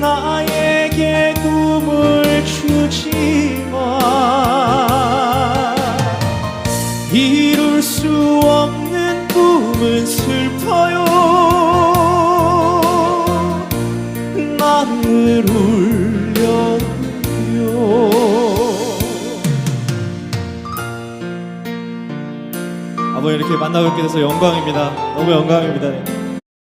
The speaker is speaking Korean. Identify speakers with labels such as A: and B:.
A: 나에게 꿈을 주지만 이룰 수 없는 꿈은 슬퍼요 나를 울려요 아버님 이렇게 만나뵙게 돼서 영광입니다. 너무 영광입니다.